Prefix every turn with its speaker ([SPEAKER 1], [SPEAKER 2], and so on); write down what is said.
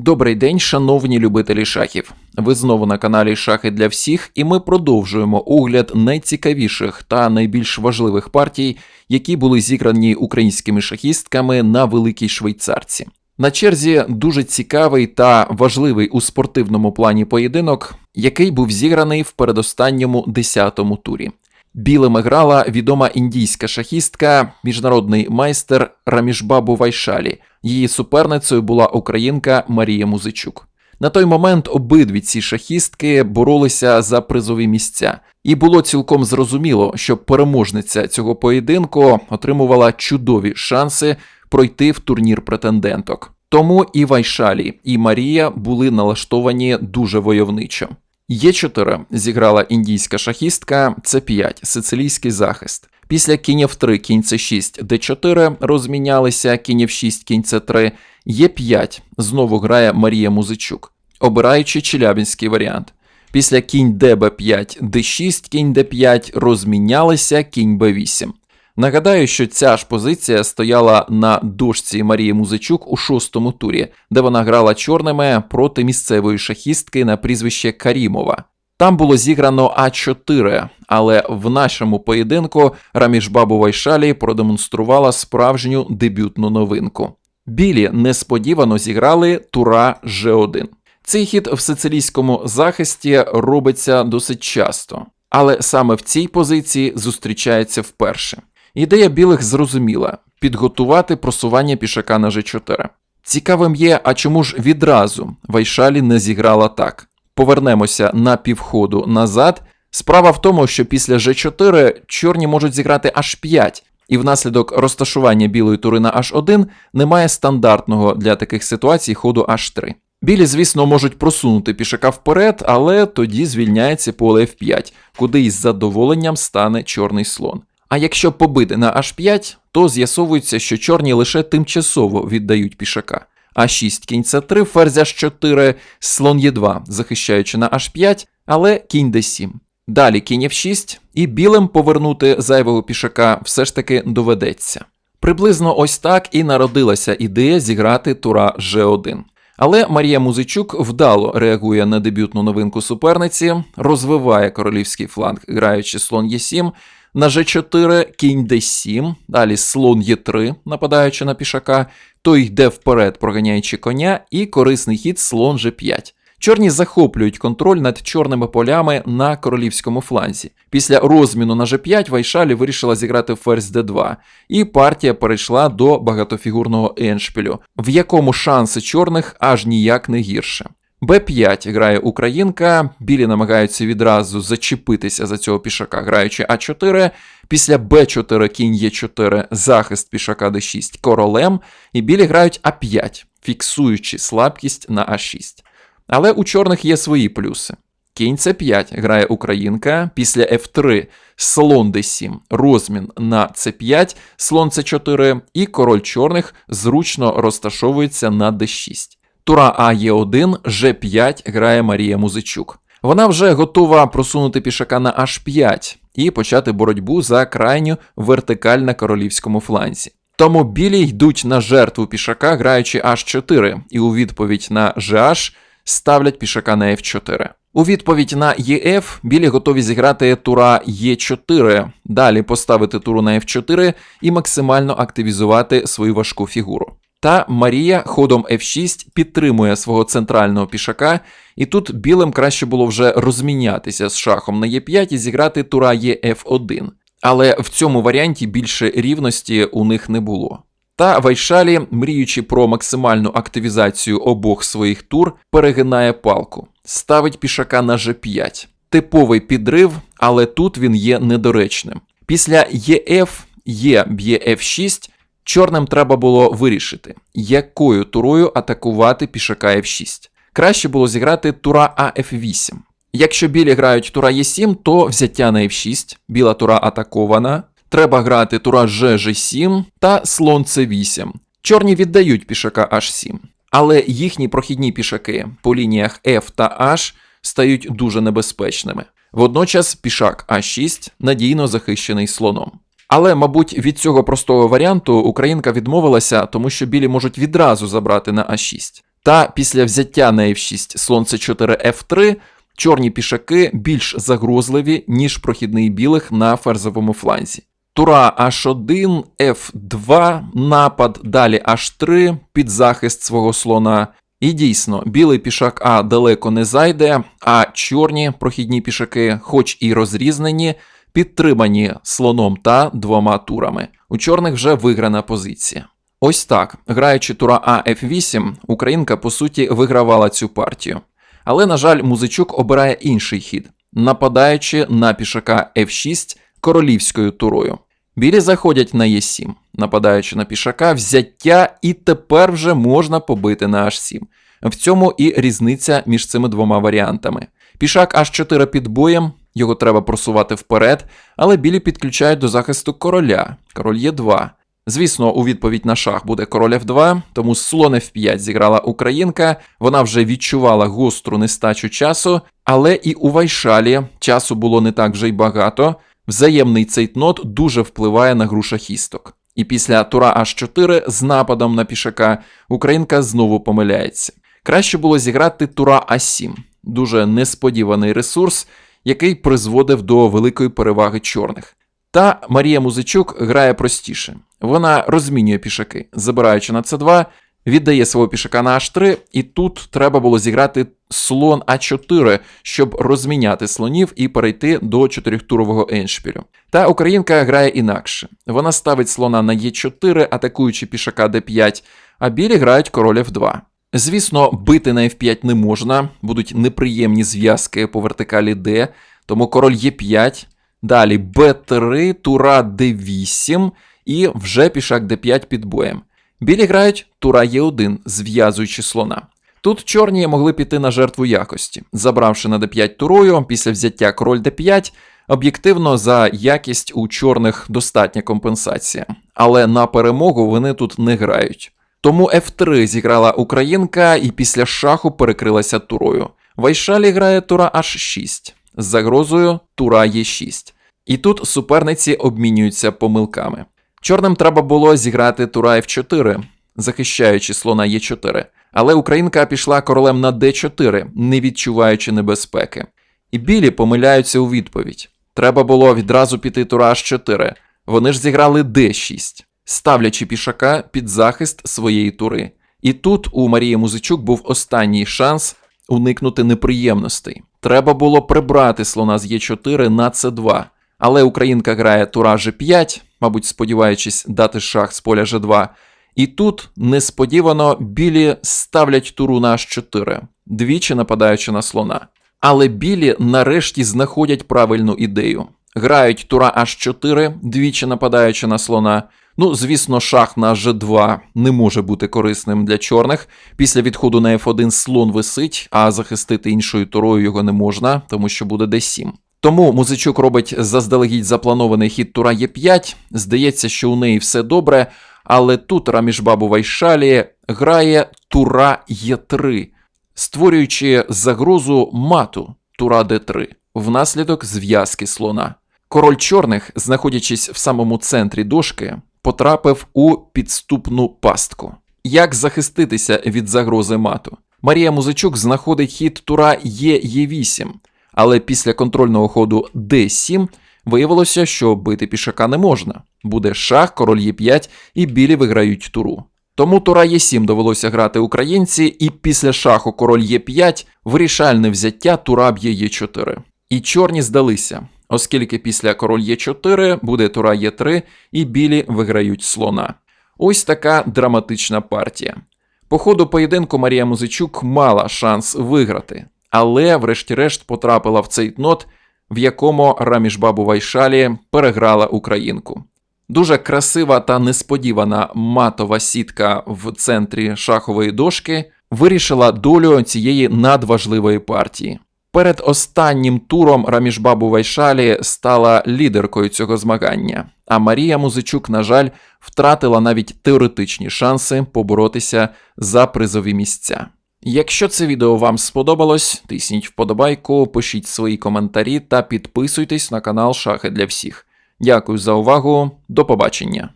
[SPEAKER 1] Добрий день, шановні любителі шахів. Ви знову на каналі Шахи для всіх, і ми продовжуємо огляд найцікавіших та найбільш важливих партій, які були зіграні українськими шахістками на великій швейцарці. На черзі дуже цікавий та важливий у спортивному плані поєдинок, який був зіграний в передостанньому 10-му турі. Білими грала відома індійська шахістка, міжнародний майстер Рамішбабу Вайшалі. Її суперницею була українка Марія Музичук. На той момент обидві ці шахістки боролися за призові місця, і було цілком зрозуміло, що переможниця цього поєдинку отримувала чудові шанси пройти в турнір претенденток. Тому і Вайшалі, і Марія були налаштовані дуже войовничо. Є4 зіграла індійська шахістка, С5 сицилійський захист. Після кінь F3, кінь С6, Д4 розмінялися, кінь F6, кінь С3, Е5 знову грає Марія Музичук, обираючи челябінський варіант. Після кінь ДБ5, Д6, кінь Д5 розмінялися, кінь Б8. Нагадаю, що ця ж позиція стояла на дошці Марії Музичук у шостому турі, де вона грала чорними проти місцевої шахістки на прізвище Карімова. Там було зіграно А4, але в нашому поєдинку Рамішбабу Вайшалі продемонструвала справжню дебютну новинку. Білі несподівано зіграли тура Ж1. Цей хід в сицилійському захисті робиться досить часто, але саме в цій позиції зустрічається вперше. Ідея білих зрозуміла підготувати просування пішака на G4. Цікавим є, а чому ж відразу Вайшалі не зіграла так. Повернемося на півходу назад. Справа в тому, що після G4 чорні можуть зіграти H5, і внаслідок розташування білої тури на H1 немає стандартного для таких ситуацій ходу H3. Білі, звісно, можуть просунути пішака вперед, але тоді звільняється поле F5, куди із задоволенням стане чорний слон. А якщо побити на H5, то з'ясовується, що чорні лише тимчасово віддають пішака. А6 кінь С3, ферзь H4, слон Е2, захищаючи на H5, але кінь D7. Далі кінь F6, і білим повернути зайвого пішака все ж таки доведеться. Приблизно ось так і народилася ідея зіграти тура G1. Але Марія Музичук вдало реагує на дебютну новинку суперниці, розвиває королівський фланг, граючи слон Е7, на G4 кінь D7, далі слон Е3, нападаючи на пішака, той йде вперед, проганяючи коня, і корисний хід слон G5. Чорні захоплюють контроль над чорними полями на королівському фланзі. Після розміну на G5 Вайшалі вирішила зіграти ферзь D2, і партія перейшла до багатофігурного еншпілю, в якому шанси чорних аж ніяк не гірше. Б5 грає українка, білі намагаються відразу зачепитися за цього пішака, граючи А4. Після Б4 кінь Е4 захист пішака Д6 королем, і білі грають А5, фіксуючи слабкість на А6. Але у чорних є свої плюси. Кінь С5 грає українка, після F3 слон D7, розмін на С5, слон С4, і король чорних зручно розташовується на D6. Тура А Е1, Ж5 грає Марія Музичук. Вона вже готова просунути пішака на H5 і почати боротьбу за крайню вертикаль на королівському фланзі. Тому білі йдуть на жертву пішака, граючи H4, і у відповідь на GH ставлять пішака на F4. У відповідь на ЕФ білі готові зіграти тура Е4, далі поставити туру на F4 і максимально активізувати свою важку фігуру. Та Марія ходом F6 підтримує свого центрального пішака, і тут білим краще було вже розмінятися з шахом на Е5 і зіграти тура ЕФ1. Але в цьому варіанті більше рівності у них не було. Та Вайшалі, мріючи про максимальну активізацію обох своїх тур, перегинає палку, ставить пішака на G5. Типовий підрив, але тут він є недоречним. Після ЕФ Є б'є F6. Чорним треба було вирішити, якою турою атакувати пішака F6. Краще було зіграти тура АФ8. Якщо білі грають тура Е7, то взяття на F6, біла тура атакована. Треба грати тура ЖЖ7 та слон С8. Чорні віддають пішака H7. Але їхні прохідні пішаки по лініях F та H стають дуже небезпечними. Водночас пішак А6 надійно захищений слоном. Але, мабуть, від цього простого варіанту українка відмовилася, тому що білі можуть відразу забрати на А6. Та після взяття на F6 слон C4 F3 чорні пішаки більш загрозливі, ніж прохідний білих на ферзовому фланзі. Тура H1, F2, напад, далі H3 під захист свого слона. І дійсно, білий пішак А далеко не зайде, а чорні прохідні пішаки, хоч і розрізнені, підтримані слоном та двома турами. У чорних вже виграна позиція. Ось так, граючи тура А F8, Українка по суті вигравала цю партію. Але, на жаль, музичук обирає інший хід, нападаючи на пішака F6 королівською турою. Білі заходять на Е7, нападаючи на пішака, взяття, і тепер вже можна побити на H7. В цьому і різниця між цими двома варіантами. Пішак H4 під боєм, його треба просувати вперед, але білі підключають до захисту короля, король Е2. Звісно, у відповідь на шах буде король F2, тому слон F5 зіграла українка. Вона вже відчувала гостру нестачу часу, але і у Вайшалі часу було не так вже й багато. Взаємний цейтнот дуже впливає на гру шахісток. І після тура H4 з нападом на пішака українка знову помиляється. Краще було зіграти тура А7, дуже несподіваний ресурс, який призводив до великої переваги чорних. Та Марія Музичук грає простіше. Вона розмінює пішаки, забираючи на С2, віддає свого пішака на H3, і тут треба було зіграти слон А4, щоб розміняти слонів і перейти до чотирьохтурового еншпілю. Та українка грає інакше. Вона ставить слона на Е4, атакуючи пішака d5, а білі грають король F2. Звісно, бити на F5 не можна, будуть неприємні зв'язки по вертикалі D, тому король Е5, далі Б3, тура D8 і вже пішак d5 під боєм. Білі грають тура Е1, зв'язуючи слона. Тут чорні могли піти на жертву якості, забравши на d5 турою після взяття король d5, об'єктивно за якість у чорних достатня компенсація, але на перемогу вони тут не грають. Тому F3 зіграла українка і після шаху перекрилася турою. Вайшалі грає тура H6 з загрозою тура Е6. І тут суперниці обмінюються помилками. Чорним треба було зіграти тура F4, захищаючи слона Е4, але українка пішла королем на D4, не відчуваючи небезпеки. І білі помиляються у відповідь. Треба було відразу піти тура H4. Вони ж зіграли D6, ставлячи пішака під захист своєї тури. І тут у Марії Музичук був останній шанс уникнути неприємностей. Треба було прибрати слона з Е4 на С2. Але українка грає тура G5, мабуть, сподіваючись дати шах з поля G2. І тут несподівано білі ставлять туру на H4, двічі нападаючи на слона. Але білі нарешті знаходять правильну ідею. Грають тура H4, двічі нападаючи на слона. Ну, звісно, шах на G2 не може бути корисним для чорних. Після відходу на F1 слон висить, а захистити іншою турою його не можна, тому що буде D7. Тому музичук робить заздалегідь запланований хід тура Е5. Здається, що у неї все добре, але тут Рамішбабу Вайшалі грає тура Е3, створюючи загрозу мату тура Д3 внаслідок зв'язки слона. Король чорних, знаходячись в самому центрі дошки, потрапив у підступну пастку. Як захиститися від загрози мату? Марія Музичук знаходить хід тура Е8, але після контрольного ходу d7 виявилося, що бити пішака не можна. Буде шах, король Е5 і білі виграють туру. Тому тура Е7 довелося грати українці, і після шаху король Е5 вирішальне взяття тура б'є Е4. І чорні здалися, оскільки після король Е4 буде тура Е3 і білі виграють слона. Ось така драматична партія. По ходу поєдинку Марія Музичук мала шанс виграти, але, врешті-решт, потрапила в цей нот, в якому Рамішбабу Вайшалі переграла українку. Дуже красива та несподівана матова сітка в центрі шахової дошки вирішила долю цієї надважливої партії. Перед останнім туром Рамішбабу Вайшалі стала лідеркою цього змагання, а Марія Музичук, на жаль, втратила навіть теоретичні шанси поборотися за призові місця. Якщо це відео вам сподобалось, тисніть вподобайку, пишіть свої коментарі та підписуйтесь на канал Шахи для всіх. Дякую за увагу, до побачення!